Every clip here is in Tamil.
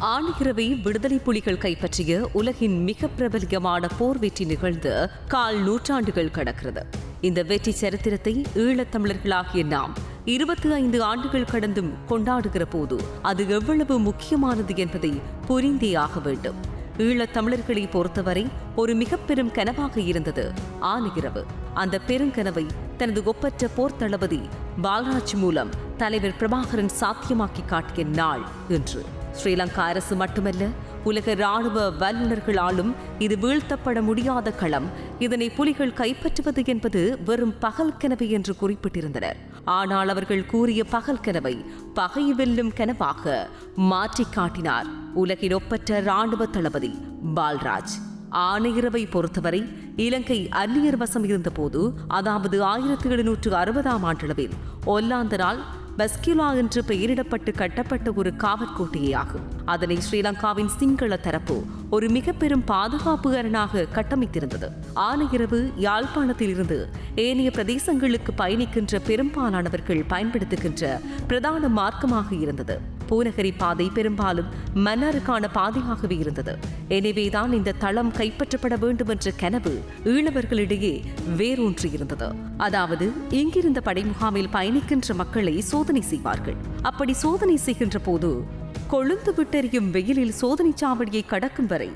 ஆணிரவை விடுதலை புலிகள் கைப்பற்றிய உலகின் மிக பிரபலியமான போர் வெற்றி நிகழ்ந்து கால் நூற்றாண்டுகள் கடக்கிறது. இந்த வெற்றி சரித்திரத்தை ஈழத்தமிழர்களாகிய நாம் இருபத்தி ஐந்து ஆண்டுகள் கடந்தும் கொண்டாடுகிற போது அது எவ்வளவு முக்கியமானது என்பதை புரிந்தே ஆக வேண்டும். ஈழத்தமிழர்களை பொறுத்தவரை ஒரு மிக பெரும் கனவாக இருந்தது ஆணிரவு. அந்த பெருங்கனவை தனது ஒப்பற்ற போர் தளபதி பாலராஜ் மூலம் தலைவர் பிரபாகரன் சாத்தியமாக்கி காட்டிய நாள் என்று ஸ்ரீலங்கா அரசு மட்டுமல்ல உலக ராணுவ வல்லுநர்களாலும் இது வீழ்த்தப்பட முடியாத களம். இதனை புலிகள் கைப்பற்றுவது என்பது வெறும் பகல் கனவு என்று குறிப்பிட்டிருந்தனர். ஆனால் அவர்கள் கூறிய பகல் கனவை பகை வெல்லும் கனவாக மாற்றி காட்டினார் உலகின் ஒப்பற்ற ராணுவ தளபதி பால்ராஜ். ஆணையரவை பொறுத்தவரை இலங்கை அந்நியர் வசம் இருந்தபோது அதாவது ஆயிரத்தி எழுநூற்று அறுபதாம் ஆண்டளவில் ஒல்லாந்தரால் பஸ்கிலா என்று பெயரிடப்பட்டு கட்டப்பட்ட ஒரு காவற்கோட்டையே ஆகும் அதனை ஸ்ரீலங்காவின் சிங்கள தரப்பு ஒரு மிக பெரும் பாதுகாப்பு அரணாக கட்டமைத்திருந்தது. ஆனையிரவு யாழ்ப்பாணத்தில் இருந்து ஏனைய பிரதேசங்களுக்கு பயணிக்கின்ற பெரும்பாலானவர்கள் பயன்படுத்துகின்ற பிரதான மார்க்கமாக இருந்தது. பூநகரி பாதை பெரும்பாலும் மன்னருக்கான பாதையாகவே இருந்தது. எனவேதான் இந்த தளம் கைப்பற்றப்பட வேண்டும் என்ற கனவு ஈழவர்களிடையே வேரூன்றியிருந்தது அதாவது இங்கிருந்த படைமுகாமில் பயணிக்கின்ற மக்களை சோதனை செய்வார்கள். அப்படி சோதனை செய்கின்ற போது கொழுந்து விட்டெறியும் வெயிலில் சோதனை சாவடியை கடக்கும் வரை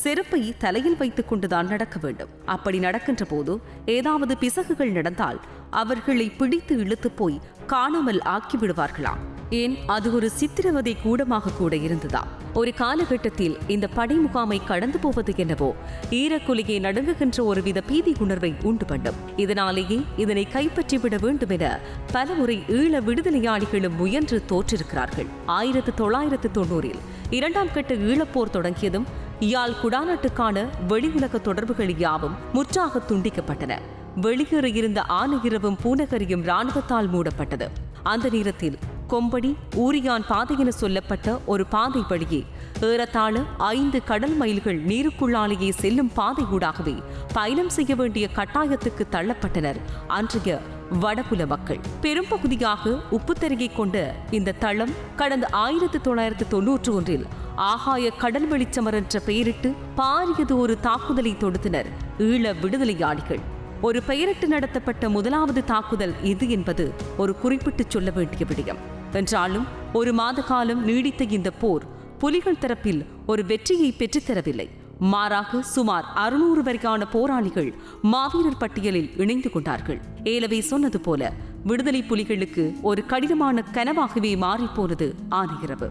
செருப்பை தலையில் வைத்துக் கொண்டுதான் நடக்க வேண்டும். அப்படி நடக்கின்ற போது ஏதாவது பிசகுகள் நடந்தால் அவர்களை பிடித்து இழுத்து போய் காணாமல் ஆக்கிவிடுவார்களாம். ஏன் அது ஒரு சித்திரவதை கூடமாக கூட இருந்ததா? ஒரு காலகட்டத்தில் இந்த படை முகாமை கடந்து போவது என்னவோ? ஈரக்குலியை நடுங்குகின்ற ஒருவித பீதி உணர்வை உண்டு பண்ணும். இதனாலேயே இதனை கைப்பற்றிவிட வேண்டும் என பலமுறை ஈழ விடுதலையாளிகளும் முயன்று தோற்றிருக்கிறார்கள். ஆயிரத்து தொள்ளாயிரத்து தொண்ணூறில் இரண்டாம் கட்ட ஈழப்போர் தொடங்கியதும் யாழ் குடாநாட்டுக்கான வெளி உலக தொடர்புகள் யாவும் முற்றாக துண்டிக்கப்பட்டன. வெளியேற இருந்த ஆனையிரவும் பூனகரியும் ராணுவத்தால் மூடப்பட்டது. அந்த நேரத்தில் கொம்படி ஊரியான் பாதை என சொல்லப்பட்ட ஒரு பாதை வழியே ஏறத்தாழ ஐந்து கடல் மைல்கள் நீருக்குள்ளாலேயே செல்லும் பாதை ஊடாகவே பயணம் செய்ய வேண்டிய கட்டாயத்துக்கு தள்ளப்பட்டனர். அன்றைய வடபுல மக்கள் பெரும்பகுதியாக உப்புத்தருகை கொண்ட இந்த தளம் கடந்த ஆயிரத்தி தொள்ளாயிரத்து தொன்னூற்று ஒன்றில் ஆகாய கடல் வெளிச்சமர் என்ற பெயரிட்டு பாரியது ஒரு தாக்குதலை தொடுத்தனர் ஈழ விடுதலையாளிகள். ஒரு பெயரிட்டு நடத்தப்பட்ட முதலாவது தாக்குதல் இது என்பது ஒரு குறிப்பிட்டு சொல்ல வேண்டிய விடயம். என்றாலும் ஒரு மாத காலம் நீடித்த இந்த போர் புலிகள் தரப்பில் ஒரு வெற்றியை பெற்றுத்தரவில்லை. மாறாக சுமார் அறுநூறு வரைக்கான போராளிகள் மாவீரர் பட்டியலில் இணைந்து கொண்டார்கள். ஏலவே சொன்னது போல விடுதலை புலிகளுக்கு ஒரு கடினமான கனவாகவே மாறிப்போனது ஆனையிரவு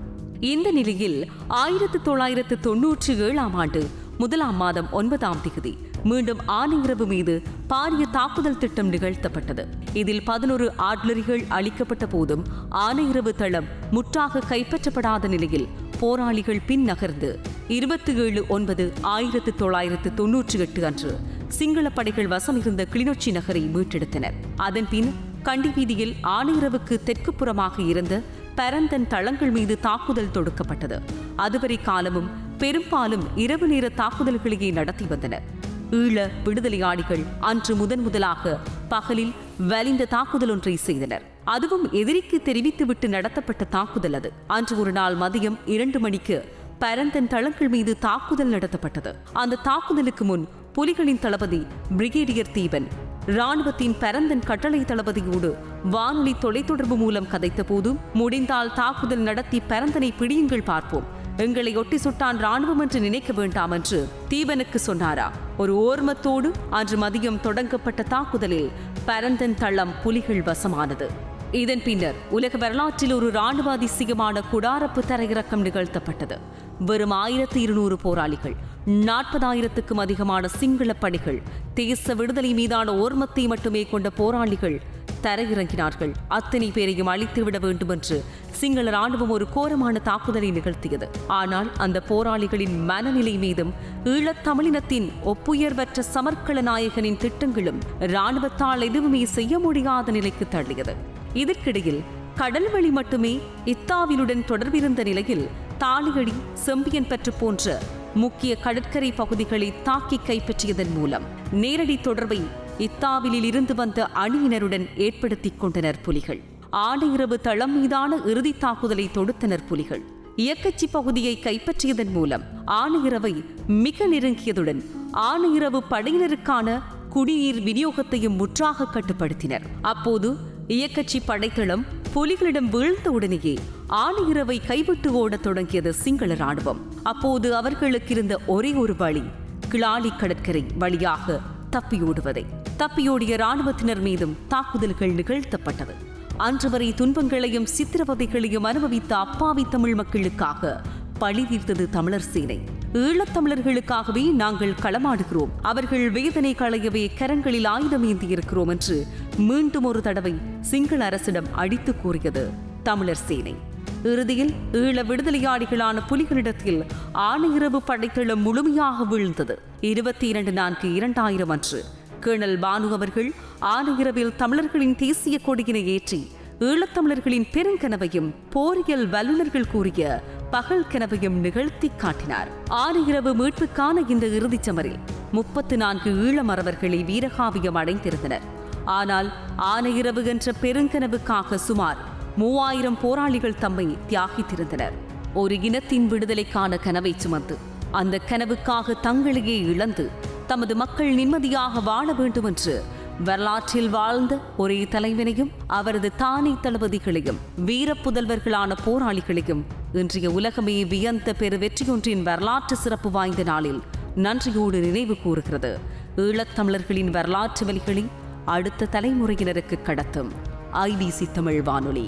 இந்த நிலையில் ஆயிரத்து தொள்ளாயிரத்து தொன்னூற்றி ஏழாம் ஆண்டு முதலாம் மாதம் ஒன்பதாம் திகதி மீண்டும் ஆனையிரவு மீது பாரிய தாக்குதல் திட்டம் நிகழ்த்தப்பட்டது. இதில் பதினொரு ஆட்லரிகள் அளிக்கப்பட்ட போதும் ஆனையிரவு தளம் முற்றாக கைப்பற்றப்படாத நிலையில் போராளிகள் பின் நகர்ந்து இருபத்தி ஏழு ஒன்பது ஆயிரத்து தொள்ளாயிரத்து தொன்னூற்றி எட்டு அன்று சிங்கள படைகள் வசம் இருந்த கிளிநொச்சி நகரை மீட்டெடுத்தனர். அதன் பின் கண்டி வீதியில் ஆனையிரவுக்கு தெற்கு புறமாக இருந்த பரந்தன் தளங்கள் மீது தாக்குதல் தொடுக்கப்பட்டது. அதுவரை காலமும் பெரும்பாலும் இரவு நேர தாக்குதல்களையே நடத்தி வந்தனர். ஈழ விடுதலையாளிகள் அன்று முதன் முதலாக பகலில் வலிந்த தாக்குதல் ஒன்றை செய்தனர். அதுவும் எதிரிக்கு தெரிவித்துவிட்டு நடத்தப்பட்ட தாக்குதல் அது. அன்று ஒரு நாள் மதியம் இரண்டு மணிக்கு பரந்தன் தளங்கள் மீது தாக்குதல் நடத்தப்பட்டது. அந்த தாக்குதலுக்கு முன் புலிகளின் தளபதி பிரிகேடியர் தீபன் ராணுவத்தின் பரந்தன் கட்டளை தளபதியோடு வானொலி தொலைத்தொடர்பு மூலம் கதைத்த போதும் முடிந்தால் தாக்குதல் நடத்தி பரந்தனை பிடியுங்கள் பார்ப்போம். எங்களை ஒட்டி சுட்டான் ராணுவம் என்று நினைக்க வேண்டாம் என்று தீவனுக்கு சொன்னாரா. ஒரு ஓர்மத்தோடு அன்று மதியம் தொடங்கப்பட்ட தாக்குதலில் பரந்தன் தளம் புலிகள் வசமானது. இதன் பின்னர் உலக வரலாற்றில் ஒரு ராணுவ அதிசயமான குடாரப்பு தரையிறக்கம் நிகழ்த்தப்பட்டது. வெறும் ஆயிரத்தி இருநூறு போராளிகள் நாற்பதாயிரத்துக்கும் அதிகமான சிங்கள பணிகள் தேச விடுதலை மீதான ஓர்மத்தை மட்டுமே கொண்ட போராளிகள் தரையிறங்கினார்கள். அத்தனை பேரையும் அழித்துவிட வேண்டும் என்று சிங்கள ராணுவம் ஒரு கோரமான தாக்குதலை நிகழ்த்தியது. ஆனால் அந்த போராளிகளின் மனநிலை மீதும் ஈழத்தமிழினத்தின் ஒப்புயர்வற்ற சமர்க்கள நாயகனின் திட்டங்களும் ராணுவத்தால் எதுவுமே செய்ய முடியாத நிலைக்கு தள்ளியது. இதற்கிடையில் கடல்வழி மட்டுமே இத்தாவிலுடன் தொடர்பிருந்த நிலையில் தாலியடி செம்பியன் பற்று போன்ற முக்கிய கடற்கரை பகுதிகளை தாக்கி கைப்பற்றியதன் மூலம் நேரடி தொடர்பை இத்தாவிலிருந்து வந்த அணியினருடன் ஏற்படுத்திக் கொண்டனர் புலிகள். ஆடையிரவு தளம் மீதான இறுதி தாக்குதலை தொடுத்தனர் புலிகள். இயக்கச்சி பகுதியை கைப்பற்றியதன் மூலம் ஆணையிரவை மிக நெருங்கியதுடன் ஆணையிரவு படையினருக்கான குடிநீர் விநியோகத்தையும் முற்றாக கட்டுப்படுத்தினர். அப்போது இயக்கச்சி படைத்தளம் புலிகளிடம் வீழ்ந்த உடனேயே ஆணையிரவை கைவிட்டு ஓடத் தொடங்கியது சிங்கள ராணுவம் அப்போது அவர்களுக்கு இருந்த ஒரே ஒரு வழி கிளாலி கடற்கரை வழியாக தப்பியோடுவதை. தப்பியோடிய ராணுவத்தினர் மீதும் தாக்குதல்கள் நிகழ்த்தப்பட்டது. அன்று வரை துன்பங்களையும் சித்திரவதைகளையும் அனுபவித்த அப்பாவி தமிழ் மக்களுக்காக பழி தீர்த்தது தமிழர் சேனை. ஈழத்தமிழர்களுக்காகவே நாங்கள் களமாடுகிறோம். அவர்கள் வேதனை களையவே கரங்களில் ஆயுதம் ஏந்தியிருக்கிறோம் என்று மீண்டும் ஒரு தடவை சிங்கள அரசிடம் அடித்து கூறியது தமிழர் சேனை. இறுதியில் ஈழ விடுதலையாளிகளான புலிகளிடத்தில் ஆணையிரவு படைத்தளம் முழுமையாக வீழ்ந்தது. இருபத்தி இரண்டு நான்கு இரண்டாயிரம் அன்று கேர்னல் பானு அவர்கள் ஆனையிரவில் தமிழர்களின் தேசிய கொடியினை ஏற்றி ஈழத்தமிழர்களின் பெருங்கனவையும் போரியல் வல்லுநர்கள் கூறிய பகல் கனவையும் நிகழ்த்தி காட்டினார். ஆனையிரவு மீட்புக்கான இந்த இறுதிச் சமரில் முப்பத்து நான்கு ஈழமறவர்களை வீரகாவியம் அடைந்திருந்தனர். ஆனால் ஆனையிரவு என்ற பெருங்கனவுக்காக சுமார் மூவாயிரம் போராளிகள் தம்மை தியாகித்திருந்தனர். ஒரு இனத்தின் விடுதலைக்கான கனவை சுமந்து அந்த கனவுக்காக தங்களையே இழந்து தமது மக்கள் நிம்மதியாக வாழ வேண்டும் என்று வரலாற்றில் வாழ்ந்த ஒரே தலைவனையும் அவரது தானே தளபதிகளையும் வீரப்புதல்வர்களான போராளிகளையும் இன்றைய உலகமே வியந்த பெரு வெற்றியொன்றின் வரலாற்று சிறப்பு வாய்ந்த நாளில் நன்றியோடு நினைவு கூறுகிறது. ஈழத்தமிழர்களின் வரலாற்று வழிகளை அடுத்த தலைமுறையினருக்கு கடத்தும் ஐபிசி தமிழ் வானொலி.